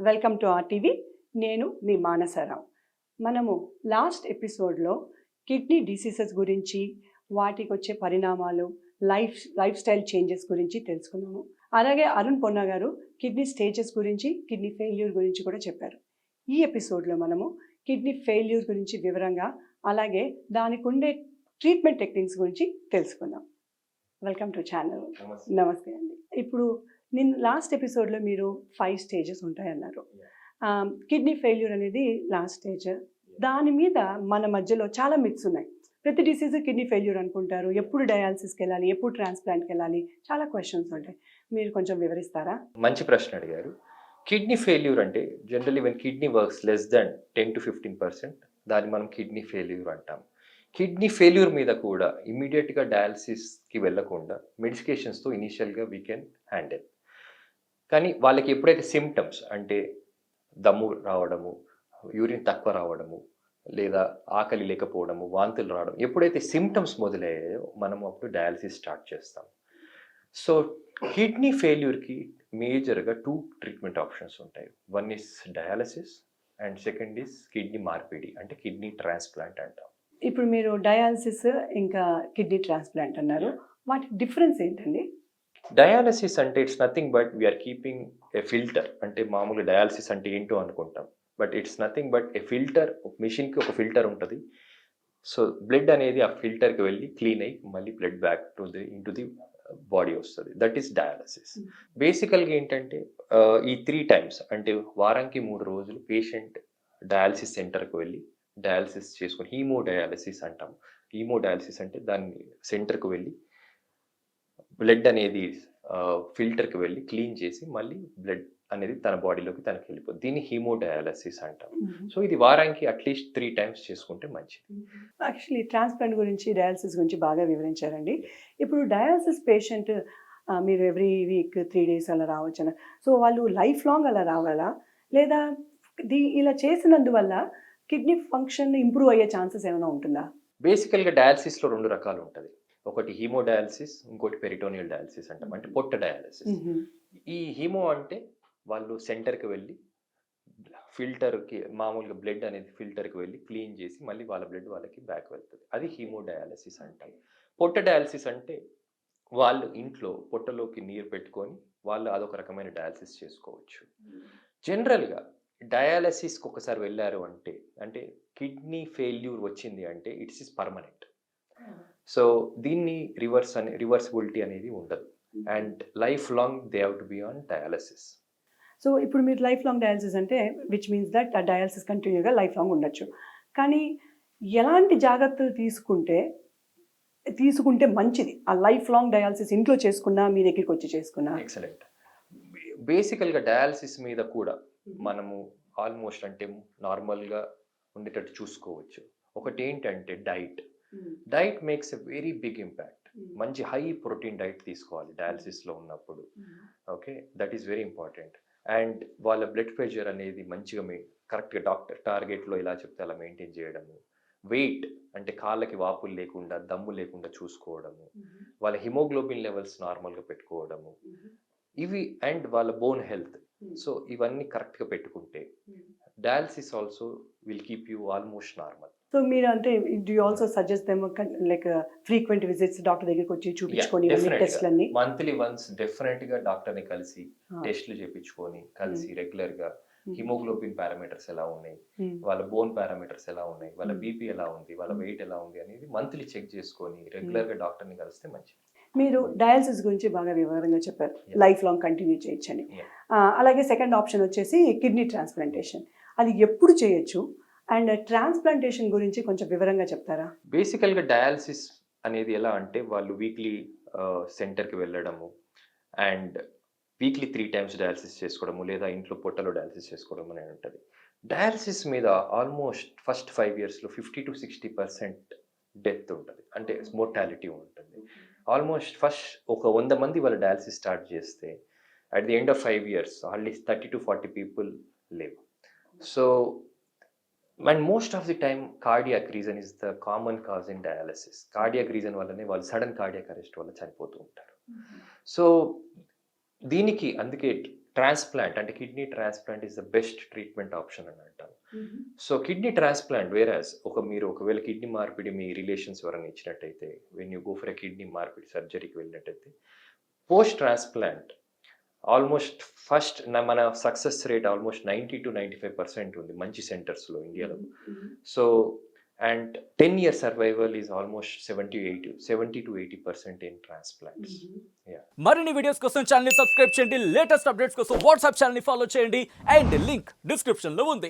Welcome to or TV నేను మీ మానసరావు. మనము last ఎపిసోడ్లో కిడ్నీ డిసీజెస్ గురించి వాటికి వచ్చే పరిణామాలు లైఫ్ లైఫ్ స్టైల్ చేంజెస్ గురించి తెలుసుకున్నాము. అలాగే అరుణ్ పొన్న గారు కిడ్నీ స్టేజెస్ గురించి కిడ్నీ ఫెయిల్యూర్ గురించి కూడా చెప్పారు. ఈ ఎపిసోడ్లో మనము కిడ్నీ ఫెయిల్యూర్ గురించి వివరంగా అలాగే దానికి ఉండే ట్రీట్మెంట్ టెక్నిక్స్ గురించి తెలుసుకుందాం. Welcome to channel. నమస్తే అండి. ఇప్పుడు నిన్న లాస్ట్ ఎపిసోడ్లో మీరు ఫైవ్ స్టేజెస్ ఉంటాయన్నారు. కిడ్నీ ఫెయిల్యూర్ అనేది లాస్ట్ స్టేజ్ దాని మీద మన మధ్యలో చాలా మిత్స్ ఉన్నాయి. ప్రతి డిసీజ్ కిడ్నీ ఫెయిల్యూర్ అనుకుంటారు. ఎప్పుడు డయాలసిస్కి వెళ్ళాలి ఎప్పుడు ట్రాన్స్ప్లాంట్కి వెళ్ళాలి చాలా క్వశ్చన్స్ ఉంటాయి. మీరు కొంచెం వివరిస్తారా? మంచి ప్రశ్న అడిగారు. కిడ్నీ ఫెయిల్యూర్ అంటే generally when kidney works less than ten to fifteen percent దాన్ని మనం కిడ్నీ ఫెయిల్యూర్ అంటాం. కిడ్నీ ఫెయిల్యూర్ మీద కూడా ఇమీడియట్గా డయాలసిస్కి వెళ్ళకుండా మెడికేషన్స్తో ఇనీషియల్గా వీ కెన్ హ్యాండిల్ కానీ వాళ్ళకి ఎప్పుడైతే సిమ్టమ్స్ అంటే దమ్ము రావడము యూరిన్ తక్కువ రావడము లేదా ఆకలి లేకపోవడము వాంతులు రావడం ఎప్పుడైతే సిమ్టమ్స్ మొదలయ్యాయో మనం అప్పుడు డయాలసిస్ స్టార్ట్ చేస్తాం. సో కిడ్నీ ఫెయిల్యూర్కి మేజర్గా టూ ట్రీట్మెంట్ ఆప్షన్స్ ఉంటాయి. One is dialysis and second is kidney మార్పిడి అంటే కిడ్నీ ట్రాన్స్ప్లాంట్ అంటాం. ఇప్పుడు మీరు డయాలసిస్ ఇంకా కిడ్నీ ట్రాన్స్ప్లాంట్ అన్నారు. వాటి డిఫరెన్స్ ఏంటండి? డయాలసిస్ అంటే it's nothing but we're keeping a filter అంటే మామూలు డయాలసిస్ అంటే ఏంటో అనుకుంటాం. But it's nothing but a filter మిషన్కి ఒక ఫిల్టర్ ఉంటుంది. సో బ్లడ్ అనేది ఆ ఫిల్టర్కి వెళ్ళి క్లీన్ అయ్యి మళ్ళీ blood back to the into the body వస్తుంది. That is dialysis. బేసికల్గా ఏంటంటే ఆ, ఈ త్రీ టైమ్స్ అంటే వారానికి మూడు రోజులు పేషెంట్ డయాలసిస్ సెంటర్కి వెళ్ళి డయాలసిస్ చేసుకొని హీమో డయాలసిస్ అంటాం హీమో డయాలసిస్ అంటే దాన్ని సెంటర్కి వెళ్ళి బ్లడ్ అనేది ఫిల్టర్కి వెళ్ళి క్లీన్ చేసి మళ్ళీ బ్లడ్ అనేది తన బాడీలోకి తనకి వెళ్ళిపోతుంది దీన్ని హీమో డయాలసిస్ అంటాం సో ఇది వారానికి అట్లీస్ట్ త్రీ టైమ్స్ చేసుకుంటే మంచిది. యాక్చువల్లీ ట్రాన్స్ప్లాంట్ గురించి డయాలసిస్ గురించి బాగా వివరించారండి. ఇప్పుడు డయాలసిస్ పేషెంట్ మీరు ఎవ్రీ వీక్ త్రీ డేస్ అలా రావచ్చన. సో వాళ్ళు లైఫ్ లాంగ్ అలా రావాలా? లేదా దీ ఇలా చేసినందువల్ల కిడ్నీ ఫంక్షన్ ఇంప్రూవ్ అయ్యే ఛాన్సెస్ ఏమైనా ఉంటుందా? బేసికల్గా డయాలసిస్లో రెండు రకాలు ఉంటుంది. ఒకటి హీమో డయాలసిస్ ఇంకోటి పెరిటోనియల్ డయాలసిస్ అంటాం. అంటే పొట్ట డయాలసిస్. ఈ హీమో అంటే వాళ్ళు సెంటర్కి వెళ్ళి ఫిల్టర్కి మామూలుగా బ్లడ్ అనేది ఫిల్టర్కి వెళ్ళి క్లీన్ చేసి మళ్ళీ వాళ్ళ బ్లడ్ వాళ్ళకి బ్యాక్ వెళ్తుంది. అది హీమో డయాలసిస్ అంటాం. పొట్ట డయాలసిస్ అంటే వాళ్ళు ఇంట్లో పొట్టలోకి నీరు పెట్టుకొని వాళ్ళు అదొక రకమైన డయాలసిస్ చేసుకోవచ్చు. జనరల్గా డయాలసిస్కి ఒకసారి వెళ్ళారు అంటే అంటే కిడ్నీ ఫెయిల్యూర్ వచ్చింది అంటే ఇట్స్ ఇస్ పర్మనెంట్. సో దీన్ని రివర్స్ అనే రివర్సిబిలిటీ అనేది ఉండదు. And lifelong they have to be on dialysis so ఇప్పుడు మీరు లైఫ్ లాంగ్ డయాలసిస్ అంటే విచ్ మీన్స్ దట్ ఆ డయాలసిస్ కంటిన్యూగా లైఫ్ లాంగ్ ఉండొచ్చు. కానీ ఎలాంటి జాగ్రత్తలు తీసుకుంటే తీసుకుంటే మంచిది? ఆ లైఫ్ లాంగ్ డయాలసిస్ ఇంట్లో చేసుకున్నా మీ దగ్గరికి వచ్చి చేసుకున్నా? ఎక్సలెంట్ బేసికల్గా డయాలసిస్ మీద కూడా మనము ఆల్మోస్ట్ అంటే నార్మల్గా ఉండేటట్టు చూసుకోవచ్చు. ఒకటి ఏంటంటే diet diet makes a very big impact మంచి హై ప్రోటీన్ డైట్ తీసుకోవాలి డయాలసిస్లో ఉన్నప్పుడు. Okay? That is very important and వాళ్ళ బ్లడ్ ప్రెషర్ అనేది మంచిగా కరెక్ట్గా డాక్టర్ టార్గెట్లో ఇలా చెప్తే అలా మెయింటైన్ చేయడము. వెయిట్ అంటే కాళ్ళకి వాపులు లేకుండా దమ్ము లేకుండా చూసుకోవడము. వాళ్ళ హిమోగ్లోబిన్ లెవెల్స్ నార్మల్గా పెట్టుకోవడము. ఇవి అండ్ వాళ్ళ బోన్ హెల్త్ సో ఇవన్నీ కరెక్ట్గా పెట్టుకుంటే dialysis also will keep you almost normal so మీరు అంటే do also suggest them like frequent visits doctor దగ్గరికి వచ్చి చూపించుకొని definitely. టెస్ట్లన్నీ మంత్లీ వన్స్ డెఫినెట్గా డాక్టర్ని కలిసి. టెస్ట్లు చేపించుకొని కలిసి రెగ్యులర్గా Hmm. హిమోగ్లోబిన్ పారామీటర్స్ ఎలా ఉన్నాయి Hmm. వాళ్ళ బోన్ పారామీటర్స్ ఎలా ఉన్నాయి వాళ్ళ Hmm. బీపీ ఎలా ఉంది వాళ్ళ Hmm. వెయిట్ ఎలా ఉంది అనేది మంత్లీ చెక్ చేసుకొని రెగ్యులర్గా డాక్టర్ని కలిస్తే మంచిది మీరు డయాలసిస్ గురించి బాగా వివరంగా చెప్పారు. లైఫ్ లాంగ్ కంటిన్యూ చేయొచ్చని అలాగే సెకండ్ ఆప్షన్ వచ్చేసి కిడ్నీ ట్రాన్స్ప్లాంటేషన్ అది ఎప్పుడు చేయొచ్చు అండ్ ట్రాన్స్ప్లాంటేషన్ గురించి కొంచెం వివరంగా చెప్తారా? బేసికల్గా డయాలసిస్ అనేది ఎలా అంటే వాళ్ళు వీక్లీ సెంటర్కి వెళ్ళడము and weekly three times dialysis చేసుకోవడము లేదా ఇంట్లో పొట్టలో డయాలసిస్ చేసుకోవడం అనేది ఉంటుంది. డయాలసిస్ మీద ఆల్మోస్ట్ ఫస్ట్ ఫైవ్ ఇయర్స్లో fifty to sixty percent death ఉంటుంది. అంటే మోర్టాలిటీ ఉంటుంది. ఆల్మోస్ట్ ఫస్ట్ ఒక వంద మంది వాళ్ళ డయాలసిస్ స్టార్ట్ చేస్తే at the end of five years hardly thirty to forty people లేవు. So and most of the time cardiac reason is the common cause in dialysis cardiac reason వల్లనే వాళ్ళు sudden cardiac arrest వల్ల చనిపోతూ ఉంటారు. So దీనికి అందుకే transplant అంటే kidney transplant is the best treatment option అని అంటాను సో కిడ్నీ ట్రాన్స్ప్లాంట్ వేరాస్ ఒక మీరు ఒకవేళ కిడ్నీ మార్పిడి మీ రిలేషన్స్ ఎవరైనా ఇచ్చినట్టయితే when you go for a kidney మార్పిడి సర్జరీకి వెళ్ళినట్టయితే పోస్ట్ ట్రాన్స్ప్లాంట్ ఆల్మోస్ట్ ఫస్ట్ మన success rate almost ninety to ninety five percent ఉంది మంచి సెంటర్స్లో ఇండియాలో. So and ten year survival is almost seventy eighty seventy to eighty percent in transplants. మరిన్ని videos కోసం ఛానల్ని సబ్స్క్రైబ్ చేయండి. లేటెస్ట్ అప్డేట్స్ కోసం వాట్సాప్ ఛానల్ని ఫాలో చేయండి. అండ్ లింక్ డిస్క్రిప్షన్లో ఉంది.